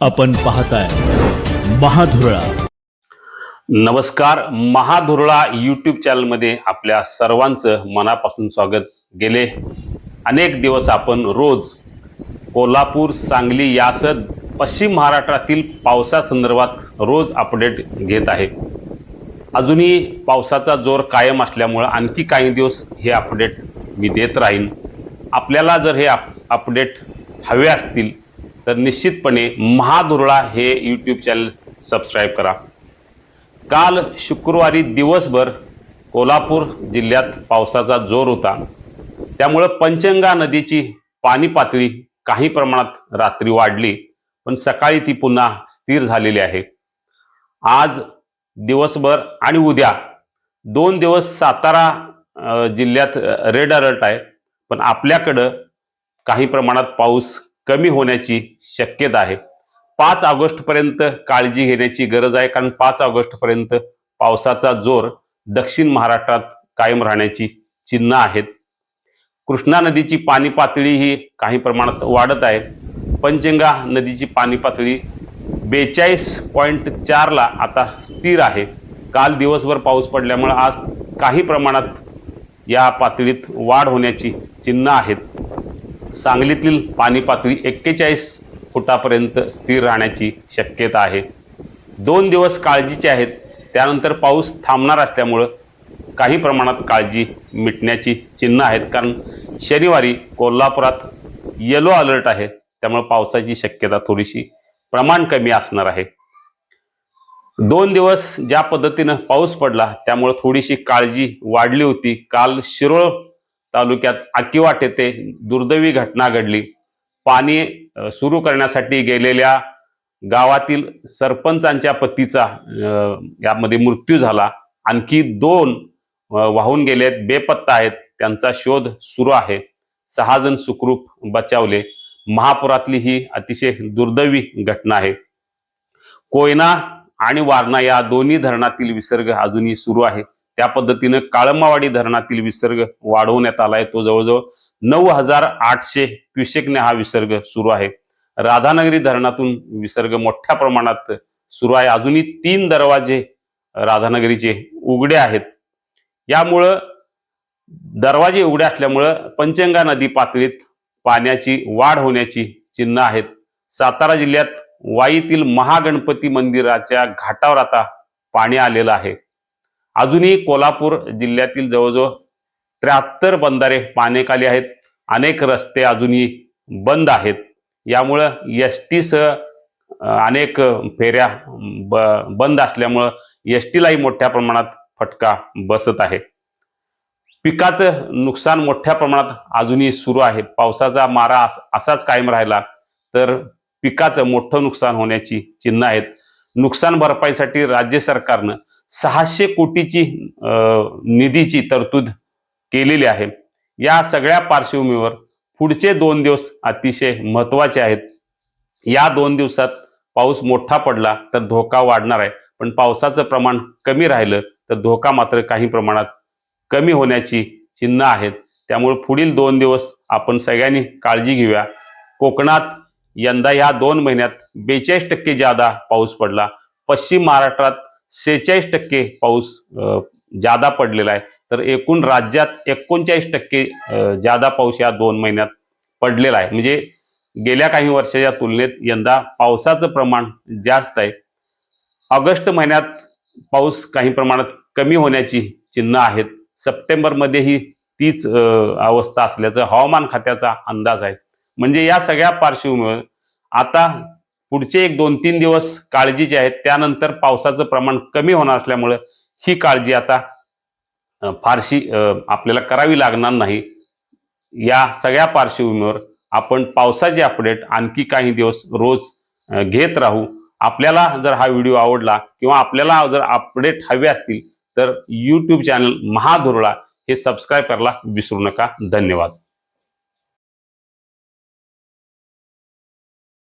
आपण पाहताय महाधुरळा. नमस्कार महाधुरळा यूट्यूब चॅनलमध्ये आपल्या सर्वांचं मनापासून स्वागत गेले. अनेक दिवस आपण रोज कोल्हापूर सांगली यासह पश्चिम महाराष्ट्रातील पावसासंदर्भात रोज अपडेट घेत आहे. अजूनही पावसाचा जोर कायम असल्यामुळं आणखी काही दिवस हे अपडेट मी देत राहीन. आपल्याला जर हे अप अपडेट हवे असतील तर निश्चितपणे महादुर्ळा हे यूट्यूब चॅनल सबस्क्राईब करा. काल शुक्रवारी दिवसभर कोल्हापूर जिल्ह्यात पावसाचा जोर होता. त्यामुळं पंचंगा नदीची पाणी पातळी काही प्रमाणात रात्री वाढली पण सकाळी ती पुन्हा स्थिर झालेली आहे. आज दिवसभर आणि उद्या दोन दिवस सातारा जिल्ह्यात रेड अलर्ट आहे पण आपल्याकडं काही प्रमाणात पाऊस कमी होण्याची शक्यता आहे. पाच ऑगस्टपर्यंत काळजी घेण्याची गरज आहे. कारण पाच ऑगस्टपर्यंत पावसाचा जोर दक्षिण महाराष्ट्रात कायम राहण्याची चिन्ह आहेत. कृष्णा नदीची पाणी पातळी ही काही प्रमाणात वाढत आहे. पंचगंगा नदीची पाणी पातळी बेचाळीस पॉईंट चारला आता स्थिर आहे. काल दिवसभर पाऊस पडल्यामुळे आज काही प्रमाणात या पातळीत वाढ होण्याची चिन्ह आहेत. सांगलीतील पाणी पातळी एक्केचाळीस फुटापर्यंत स्थिर राहण्याची शक्यता आहे. दोन दिवस काळजीचे आहेत. त्यानंतर पाऊस थांबणार असल्यामुळं काही प्रमाणात काळजी मिटण्याची चिन्ह आहेत. कारण शनिवारी कोल्हापुरात येलो अलर्ट आहे. त्यामुळे पावसाची शक्यता थोडीशी प्रमाण कमी असणार आहे. दोन दिवस ज्या पद्धतीनं पाऊस पडला त्यामुळे थोडीशी काळजी वाढली होती. काल शिरोळ तालुक्यात आकिवाट येथे दुर्दैवी घटना घडली. पाणी सुरू करण्यासाठी गेलेल्या गावातील सरपंचांच्या पतीचा यामध्ये मृत्यू झाला. आणखी दोन वाहून गेलेत बेपत्ता आहेत त्यांचा शोध सुरू आहे. सहा जण सुखरूप बचावले. महापुरातली ही अतिशय दुर्दैवी घटना आहे. कोयना आणि वारणा या दोन्ही धरणातील विसर्ग अजूनही सुरू आहे. त्या पद्धतीनं काळंबावाडी धरणातील विसर्ग वाढवण्यात आलाय. तो जवळजवळ नऊ हजार आठशे क्युसेकने हा विसर्ग सुरू आहे. राधानगरी धरणातून विसर्ग मोठ्या प्रमाणात सुरू आहे. अजूनही तीन दरवाजे राधानगरीचे उघडे आहेत. यामुळं दरवाजे उघडे असल्यामुळं पंचंगा नदी पातळीत पाण्याची वाढ होण्याची चिन्ह आहेत. सातारा जिल्ह्यात वाईतील महागणपती मंदिराच्या घाटावर आता पाणी आलेलं आहे. अजूनही कोल्हापूर जिल्ह्यातील जवळजवळ त्र्याहत्तर बंधारे पाण्याखाली आहेत. अनेक रस्ते अजूनही बंद आहेत. यामुळं एस टीसह अनेक फेऱ्या ब बंद असल्यामुळं एस टीलाही मोठ्या प्रमाणात फटका बसत आहे. पिकाचं नुकसान मोठ्या प्रमाणात अजूनही सुरू आहे. पावसाचा मारा अस- असाच कायम राहिला तर पिकाचं मोठं नुकसान होण्याची चिन्ह आहेत. नुकसान भरपाईसाठी राज्य सरकारनं सहाशे कोटीची निधीची तरतूद केलेली आहे. या सगळ्या पार्श्वभूमीवर पुढचे दोन दिवस अतिशय महत्त्वाचे आहेत. या दोन दिवसात पाऊस मोठा पडला तर धोका वाढणार आहे. पण पावसाचं प्रमाण कमी राहिलं तर धोका मात्र काही प्रमाणात कमी होण्याची चिन्ह आहेत. त्यामुळे पुढील दोन दिवस आपण सगळ्यांनी काळजी घेऊया. कोकणात यंदा ह्या दोन महिन्यात बेचाळीस टक्के जादा पाऊस पडला. पश्चिम महाराष्ट्रात सेहेचाळीस टक्के पाऊस जादा पडलेला आहे. तर एकूण राज्यात एकोणचाळीस टक्के जादा पाऊस या दोन महिन्यात पडलेला आहे. म्हणजे गेल्या काही वर्षाच्या तुलनेत यंदा पावसाचं प्रमाण जास्त आहे. ऑगस्ट महिन्यात पाऊस काही प्रमाणात कमी होण्याची चिन्ह आहेत. सप्टेंबरमध्येही तीच अवस्था असल्याचं हवामान खात्याचा अंदाज आहे. म्हणजे या सगळ्या पार्श्वभूमीवर आता पुढचे एक दोन तीन दिवस काळजीचे आहेत त्यानंतर पावसाचं प्रमाण कमी होणार असल्यामुळं ही काळजी आता फारशी आपल्याला करावी लागणार नाही. या सगळ्या पार्श्वभूमीवर आपण पावसाचे अपडेट आणखी काही दिवस रोज घेत राहू. आपल्याला जर हा व्हिडिओ आवडला किंवा आपल्याला जर अपडेट हवे असतील तर यूट्यूब चॅनल महाधुरळा हे सबस्क्राईब करायला विसरू नका. धन्यवाद.